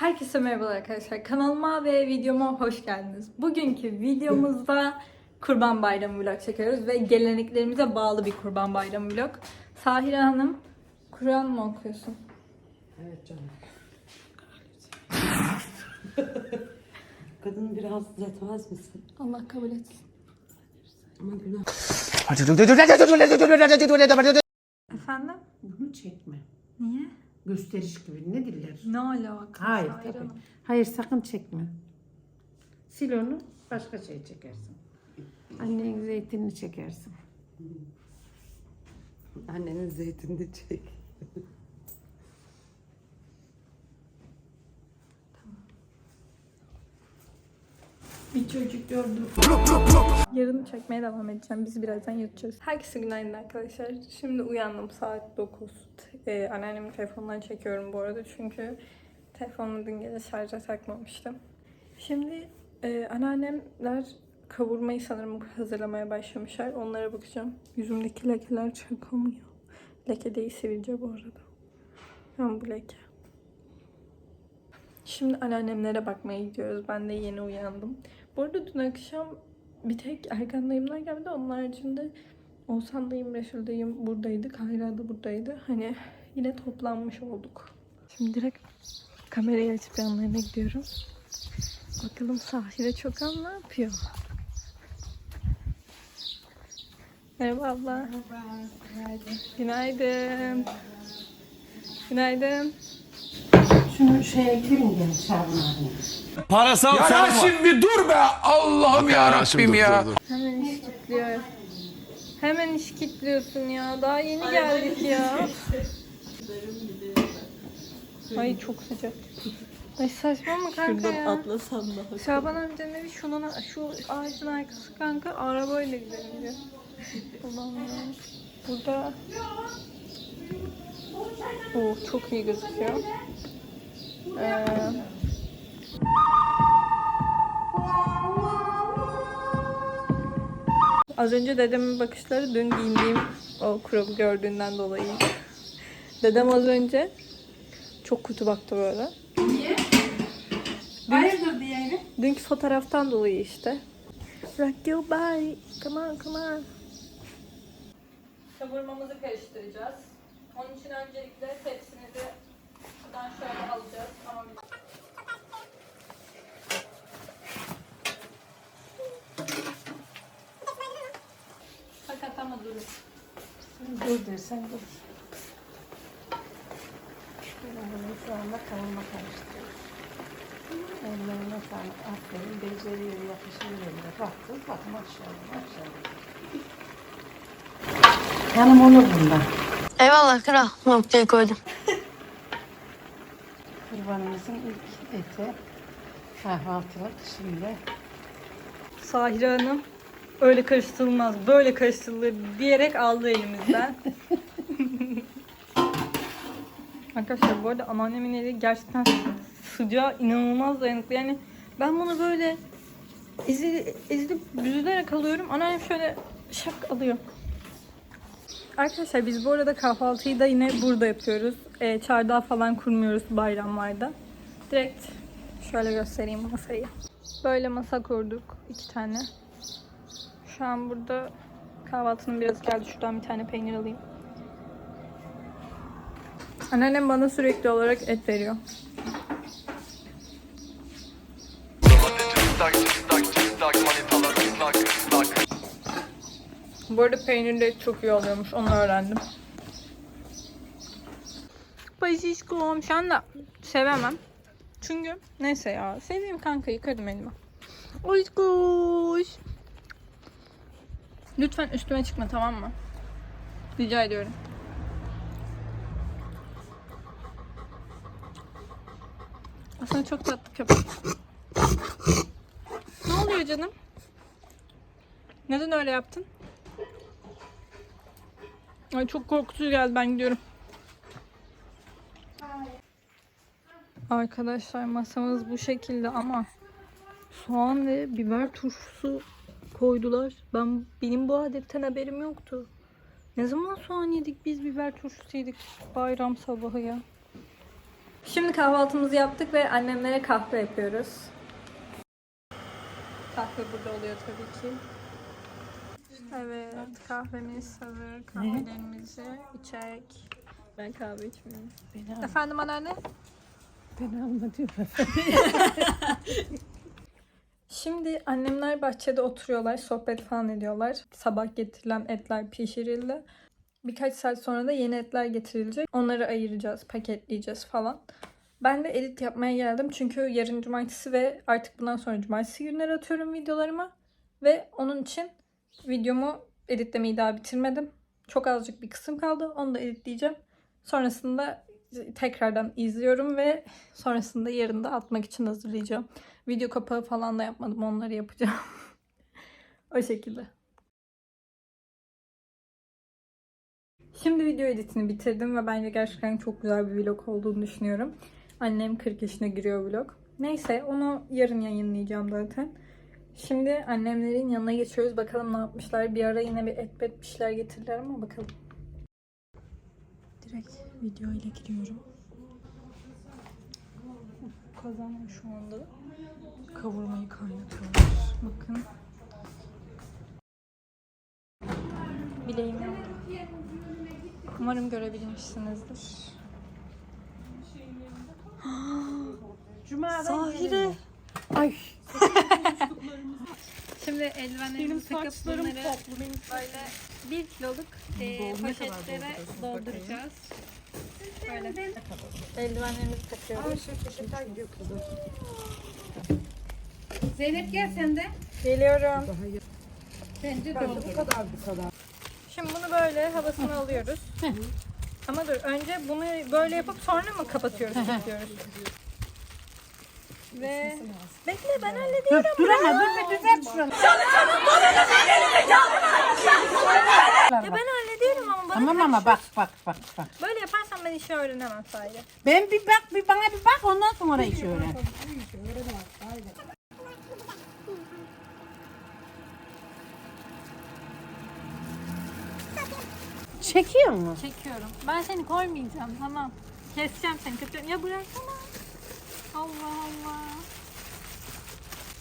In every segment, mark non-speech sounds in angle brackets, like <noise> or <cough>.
Herkese merhabalar arkadaşlar. Kanalıma ve videoma hoş geldiniz. Bugünkü videomuzda Kurban Bayramı vlog çekiyoruz ve geleneklerimize bağlı bir Kurban Bayramı vlog. Sahire Hanım, Kur'an mı okuyorsun? Evet canım. Kadını biraz düzeltmez misin? Allah kabul etsin. Ama günah. Efendim? Bunu çekme. Niye? Gösteriş gibi ne diller? Ne alaka? Hayır Sahire tabii. Hanım? Hayır sakın çekme. Sil onu başka şey çekersin. Annenin zeytinini çekersin. Annenin zeytinini çek. Bir çocuk gördüm. Yarın çekmeye devam edeceğim. Biz birazdan yatacağız. Herkese günaydın arkadaşlar. Şimdi uyandım saat 9. Ee, anneannemin telefonundan çekiyorum bu arada. Çünkü telefonumu dün gece şarja takmamıştım. Şimdi e, anneannemler kavurmayı sanırım hazırlamaya başlamışlar. Onlara bakacağım. Yüzümdeki lekeler çıkamıyor. Leke değil sivilce bu arada. Yani bu leke. Şimdi anneannemlere bakmaya gidiyoruz. Ben de yeni uyandım. Bu arada dün akşam bir tek Erkan dayımlar geldi. Onun haricinde Oğuzhan dayım, Resul dayım buradaydı. Kayra da buradaydı. Hani yine toplanmış olduk. Şimdi direkt kamerayı açıp yanlarına gidiyorum. Bakalım Sahile Çokan ne yapıyor? Merhaba abla. Günaydın. Günaydın. Şunu şeye girin gelin Şaban abi. Parasal Ya. Rasim bir dur be. Allah'ım ya Rabbim ya. Hemen iş. Hemen iş kilitliyorsun ya. Daha yeni geldik ya. <laughs> Ay çok sıcak. Ay saçma mı kanka Şuradan ya? atlasan daha. Şaban amcanın evi şunun, şu ağacın arkası kanka. Arabayla gidelim diyor. <laughs> Ulan ya. Burada... Oo, çok iyi gözüküyor. Ee... Az önce dedemin bakışları dün giyindiğim o kropu gördüğünden dolayı. Dedem az önce çok kötü baktı böyle. Hayırdır diyelim? Dünkü fotoğraftan dolayı işte. Rock your body. Come on, come on. Kavurmamızı karıştıracağız. Onun için öncelikle tepsimizi şöyle alacağız. Ama bir... Durur. Dur dersen dur. Bunu şu anda kavurma karıştırıyoruz. Ellerine sağlık. Aferin. Beceriyor, yapışıyor eline. Baktın, bak maşallah, maşallah. Hanım olur bundan. Eyvallah kral. Noktayı koydum. Kurbanımızın ilk eti. Kahvaltılık şimdi. Sahire Hanım öyle karıştırılmaz, böyle karıştırılır diyerek aldı elimizden. <laughs> Arkadaşlar bu arada anneannemin eli gerçekten sıcağı inanılmaz dayanıklı. Yani ben bunu böyle ezil, ezilip büzülerek alıyorum. Anneannem şöyle şak alıyor. Arkadaşlar biz bu arada kahvaltıyı da yine burada yapıyoruz. Ee, çardağı falan kurmuyoruz bayramlarda. Direkt şöyle göstereyim masayı. Böyle masa kurduk. iki tane. Şu an burada kahvaltının biraz geldi. Şuradan bir tane peynir alayım. Anneannem bana sürekli olarak et veriyor. Bu arada peynirli et çok iyi oluyormuş. Onu öğrendim. Basişkom. Şu anda sevemem. Çünkü neyse ya. Seveyim kanka yıkarım elimi. Oy kuş. Lütfen üstüme çıkma tamam mı? Rica ediyorum. Aslında çok tatlı köpek. Ne oluyor canım? Neden öyle yaptın? Ay çok korkutucu geldi ben gidiyorum. Arkadaşlar masamız bu şekilde ama soğan ve biber turşusu koydular. Ben benim bu adetten haberim yoktu. Ne zaman soğan yedik biz biber turşusu yedik bayram sabahı ya. Şimdi kahvaltımızı yaptık ve annemlere kahve yapıyoruz. Kahve burada oluyor tabii ki. Evet, kahvemiz hazır. Kahvelerimizi içerek. Ben kahve içmiyorum. Beni, Efendim anneanne? beni alma diyor. <laughs> Şimdi annemler bahçede oturuyorlar, sohbet falan ediyorlar. Sabah getirilen etler pişirildi. Birkaç saat sonra da yeni etler getirilecek. Onları ayıracağız, paketleyeceğiz falan. Ben de edit yapmaya geldim çünkü yarın cumartesi ve artık bundan sonra cumartesi günleri atıyorum videolarımı. Ve onun için videomu editlemeyi daha bitirmedim. Çok azıcık bir kısım kaldı. Onu da editleyeceğim. Sonrasında tekrardan izliyorum ve sonrasında yarın da atmak için hazırlayacağım. Video kapağı falan da yapmadım. Onları yapacağım. <laughs> o şekilde. Şimdi video editini bitirdim ve bence gerçekten çok güzel bir vlog olduğunu düşünüyorum. Annem 40 yaşına giriyor vlog. Neyse onu yarın yayınlayacağım zaten. Şimdi annemlerin yanına geçiyoruz. Bakalım ne yapmışlar. Bir ara yine bir et bet bir şeyler getirdiler ama bakalım. Direkt video ile giriyorum. Kazan şu anda kavurmayı kaynatıyorlar. Bakın. Bileğimi Umarım görebilmişsinizdir. Cuma'dan Zahire. Ay. <laughs> Şimdi eldivenlerimizi takıp bunları böyle bir kiloluk e, poşetlere dolduracağız. Böyle. Eldivenlerimizi takıyoruz. Zeynep gel sen de. Geliyorum. Bence Bu kadar bu kadar. Şimdi bunu böyle havasını alıyoruz. Ama dur önce bunu böyle yapıp sonra mı kapatıyoruz tutuyoruz? Ve bekle ben hallediyorum. Dur ama dur bir düzelt şuranı. Ya ben hallediyorum bana Tamam ama bak bak bak bak. böyle yaparsan ben işi öğrenemem sadece. Ben bir bak bir bana bir bak ondan sonra iş öğren. Çekiyor mu? Çekiyorum. Ben seni koymayacağım tamam. Keseceğim seni. Keseceğim. Ya bıraksana. Allah Allah.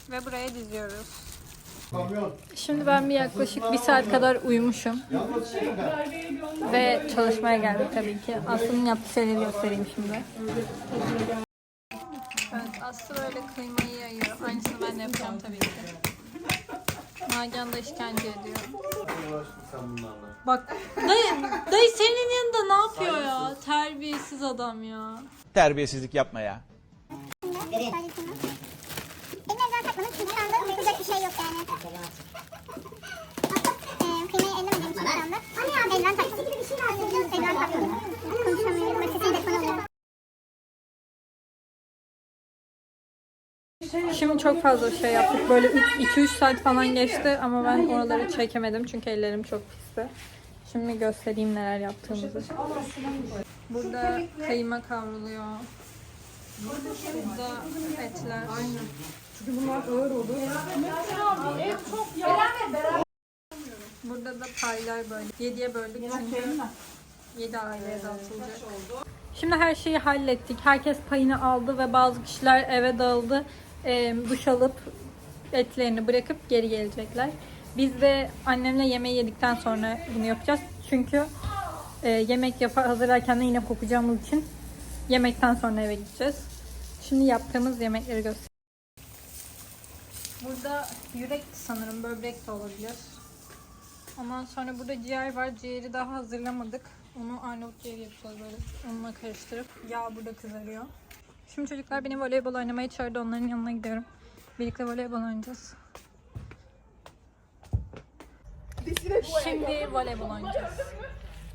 Ve buraya diziyoruz. Şimdi ben bir yaklaşık bir saat kadar uyumuşum. Ve çalışmaya geldim tabii ki. Aslı'nın yaptığı şeyleri göstereyim şimdi. Evet, Aslı böyle kıymayı yayıyor. Aynısını ben de yapacağım tabii ki. Nagihan da işkence ediyor. Bak dayı, dayı senin yanında ne yapıyor ya? Terbiyesiz adam ya. Terbiyesizlik yapma ya. Anda yapacak bir şey yok yani. Ee, kıymayı ellemediğim için şu anda. Hani ya elden taktım. Elden taktım. Konuşamıyorum. Sesim de konu oluyor. Şimdi çok fazla şey yaptık. Böyle 2-3 saat falan geçti ama ben oraları çekemedim çünkü ellerim çok pisti. Şimdi göstereyim neler yaptığımızı. Burada kıyma kavruluyor. Burada etler. Burada da paylar böyle. Yediye böldük çünkü 7 aileye dağıtılacak. Şimdi her şeyi hallettik. Herkes payını aldı ve bazı kişiler eve dağıldı. Ee, duş alıp etlerini bırakıp geri gelecekler. Biz de annemle yemeği yedikten sonra bunu yapacağız. Çünkü e, yemek yapar hazırlarken de yine kokacağımız için yemekten sonra eve gideceğiz. Şimdi yaptığımız yemekleri göstereyim. Burada yürek sanırım böbrek de olabilir. Ondan sonra burada ciğer var. Ciğeri daha hazırlamadık. Onu Arnavut ciğeri yapacağız böyle. Onunla karıştırıp yağ burada kızarıyor. Şimdi çocuklar beni voleybol oynamaya çağırdı. Onların yanına gidiyorum. Birlikte voleybol oynayacağız. Şimdi voleybol oynayacağız.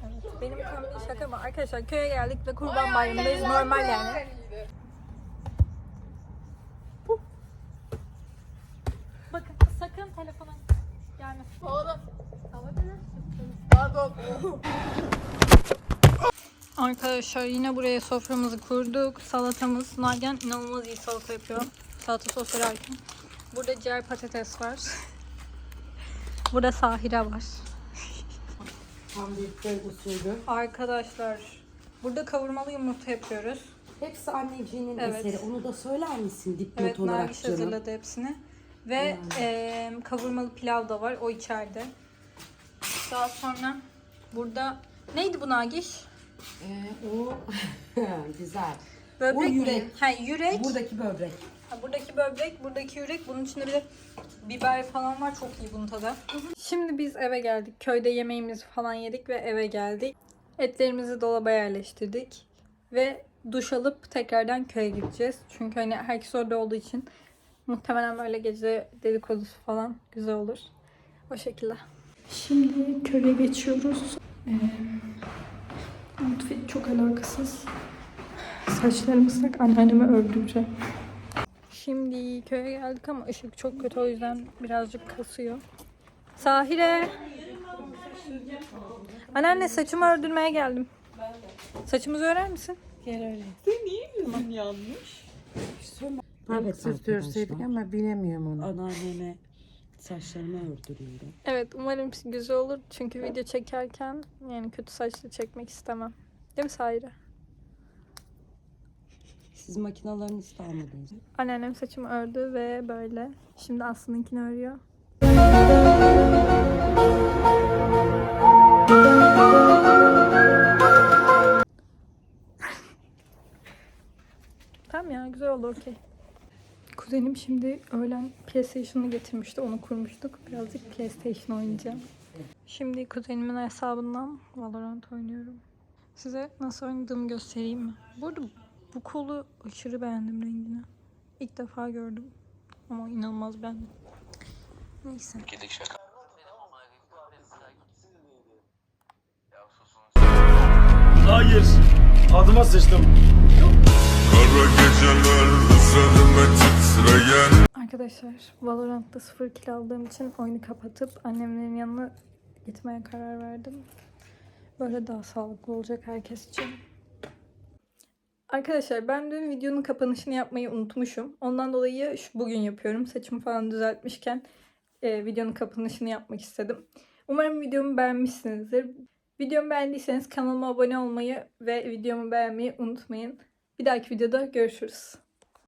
Evet, benim bir şaka mı? Arkadaşlar köye geldik ve kurban bayramındayız. Normal yani. Bakın sakın telefona gelmesin. Arkadaşlar yine buraya soframızı kurduk. Salatamız. Nagihan inanılmaz iyi salata yapıyor. Salata sos ararken. Burada ciğer patates var. Burada sahire var. Köy usulü. Arkadaşlar burada kavurmalı yumurta yapıyoruz. Hepsi anneciğinin Evet. eseri. Onu da söyler misin dipnot Evet olarak Nergis canım? hazırladı hepsini. Ve eee, kavurmalı pilav da var. O içeride. Daha sonra burada neydi bu Nagiş? Ee, o <laughs> güzel. Böbrek O mi? yürek. Ha yürek. Buradaki böbrek. Ha, buradaki böbrek, buradaki yürek. Bunun içinde bir de biber falan var. Çok iyi bunun tadı. Şimdi biz eve geldik. Köyde yemeğimizi falan yedik ve eve geldik. Etlerimizi dolaba yerleştirdik. Ve duş alıp tekrardan köye gideceğiz. Çünkü hani herkes orada olduğu için muhtemelen böyle gece dedikodusu falan güzel olur. O şekilde. Şimdi köye geçiyoruz. Ee, outfit çok alakasız. Saçlarım ıslak anneannemi öldüreceğim. Şimdi köye geldik ama ışık çok kötü o yüzden birazcık kasıyor. Sahire. Anneanne saçımı ördürmeye geldim. Saçımızı örer misin? Gel öyle. Evet görseydik ama bilemiyorum onu. Anneanneme saçlarımı ördürüyorum. Evet umarım güzel olur. Çünkü video çekerken yani kötü saçlı çekmek istemem. Değil mi Sahire? Siz makinalarını hiç de almadınız. Anneannem saçımı ördü ve böyle. Şimdi Aslı'nınkini örüyor. Kuzenim şimdi öğlen PlayStation'ı getirmişti. Onu kurmuştuk. Birazcık PlayStation oynayacağım. Şimdi kuzenimin hesabından Valorant oynuyorum. Size nasıl oynadığımı göstereyim mi? Bu arada bu kolu aşırı beğendim rengini. İlk defa gördüm. Ama inanılmaz beğendim. Neyse. Hayır. Adıma sıçtım. Kara geceler üzerime titreyen Arkadaşlar Valorant'ta sıfır kill aldığım için oyunu kapatıp annemlerin yanına gitmeye karar verdim. Böyle daha sağlıklı olacak herkes için. Arkadaşlar ben dün videonun kapanışını yapmayı unutmuşum. Ondan dolayı şu, bugün yapıyorum. Saçımı falan düzeltmişken e, videonun kapanışını yapmak istedim. Umarım videomu beğenmişsinizdir. Videomu beğendiyseniz kanalıma abone olmayı ve videomu beğenmeyi unutmayın. Bir dahaki videoda görüşürüz.